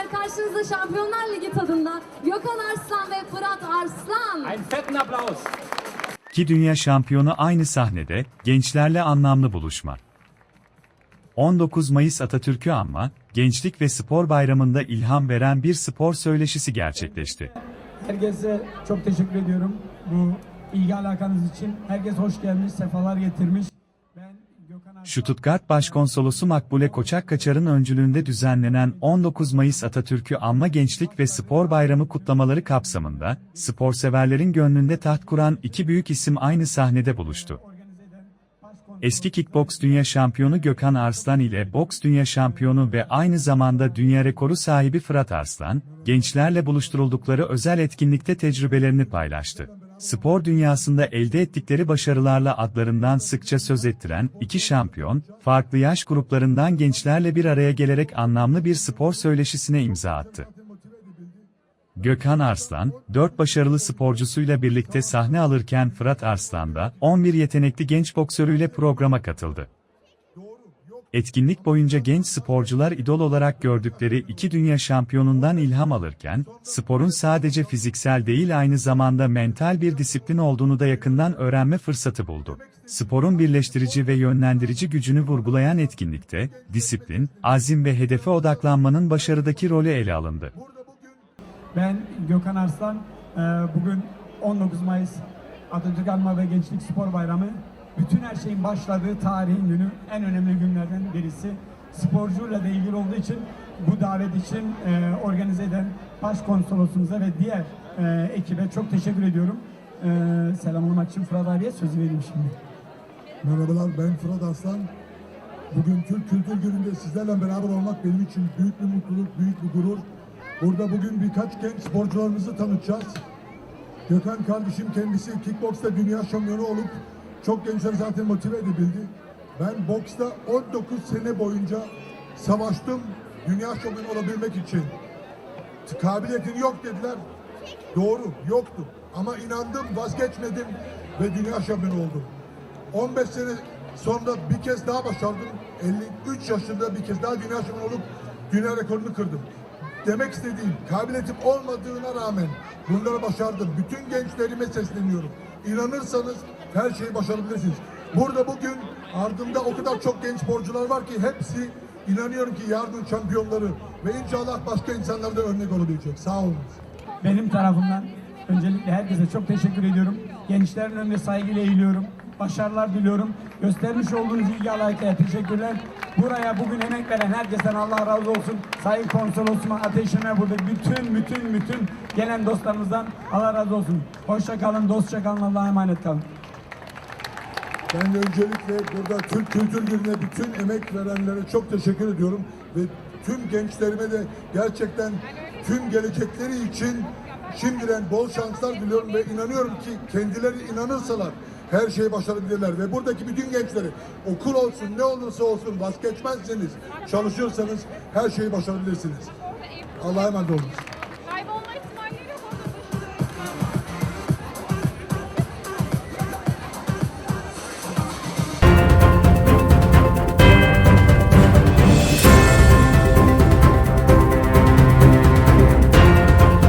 seyirciler karşınızda Şampiyonlar Ligi tadında Gökhan Arslan ve Fırat Arslan. Einen fetten Applaus. İki dünya şampiyonu aynı sahnede, gençlerle anlamlı buluşma. 19 Mayıs Atatürk'ü anma, Gençlik ve Spor Bayramı'nda ilham veren bir spor söyleşisi gerçekleşti. Herkese çok teşekkür ediyorum bu ilgi alakanız için. Herkes hoş gelmiş, sefalar getirmiş. Stuttgart Başkonsolosu Makbule Koçak Kaçar'ın öncülüğünde düzenlenen 19 Mayıs Atatürk'ü Anma Gençlik ve Spor Bayramı kutlamaları kapsamında, sporseverlerin gönlünde taht kuran iki büyük isim aynı sahnede buluştu. Eski kickboks dünya şampiyonu Gökhan Arslan ile boks dünya şampiyonu ve aynı zamanda dünya rekoru sahibi Fırat Arslan, gençlerle buluşturuldukları özel etkinlikte tecrübelerini paylaştı. Spor dünyasında elde ettikleri başarılarla adlarından sıkça söz ettiren iki şampiyon, farklı yaş gruplarından gençlerle bir araya gelerek anlamlı bir spor söyleşisine imza attı. Gökhan Arslan, 4 başarılı sporcusuyla birlikte sahne alırken Fırat Arslan da 11 yetenekli genç boksörüyle programa katıldı. Etkinlik boyunca genç sporcular idol olarak gördükleri iki dünya şampiyonundan ilham alırken, sporun sadece fiziksel değil aynı zamanda mental bir disiplin olduğunu da yakından öğrenme fırsatı buldu. Sporun birleştirici ve yönlendirici gücünü vurgulayan etkinlikte, disiplin, azim ve hedefe odaklanmanın başarıdaki rolü ele alındı. Ben Gökhan Arslan. Ee, Bugün 19 Mayıs Atatürk Anma ve Gençlik Spor Bayramı. Bütün her şeyin başladığı tarihin günü, en önemli günlerden birisi. Sporcuyla da ilgili olduğu için bu davet için e, organize eden başkonsolosumuza ve diğer e, ekibe çok teşekkür ediyorum. E, selam olmak için Fırat abiye sözü vereyim şimdi. Merhabalar ben Fırat Aslan. Bugün Türk Kültür Günü'nde sizlerle beraber olmak benim için büyük bir mutluluk, büyük bir gurur. Burada bugün birkaç genç sporcularımızı tanıtacağız. Gökhan kardeşim kendisi kickboksta dünya şampiyonu olup çok gençler zaten motive edebildi. Ben boksta 19 sene boyunca savaştım dünya şampiyonu olabilmek için. Kabiliyetin yok dediler. Doğru, yoktu. Ama inandım, vazgeçmedim ve dünya şampiyonu oldum. 15 sene sonra bir kez daha başardım. 53 yaşında bir kez daha dünya şampiyonu olup dünya rekorunu kırdım. Demek istediğim, kabiliyetim olmadığına rağmen bunları başardım. Bütün gençlerime sesleniyorum. İnanırsanız her şeyi başarabilirsiniz. Burada bugün ardımda o kadar çok genç sporcular var ki hepsi inanıyorum ki yarın şampiyonları ve inşallah başka insanlara da örnek olabilecek. Sağ olun. Benim tarafımdan öncelikle herkese çok teşekkür ediyorum. Gençlerin önünde saygıyla eğiliyorum. Başarılar diliyorum. Göstermiş olduğunuz ilgi alakaya teşekkürler. Buraya bugün emek veren herkesten Allah razı olsun. Sayın konsolosuma, ateşime burada bütün bütün bütün gelen dostlarımızdan Allah razı olsun. Hoşça kalın, dostça kalın, Allah'a emanet kalın. Ben de öncelikle burada Türk Kültür Günü'ne bütün emek verenlere çok teşekkür ediyorum. Ve tüm gençlerime de gerçekten tüm gelecekleri için şimdiden bol şanslar diliyorum ve inanıyorum ki kendileri inanırsalar her şeyi başarabilirler. Ve buradaki bütün gençleri okul olsun ne olursa olsun vazgeçmezseniz çalışırsanız her şeyi başarabilirsiniz. Allah'a emanet olun.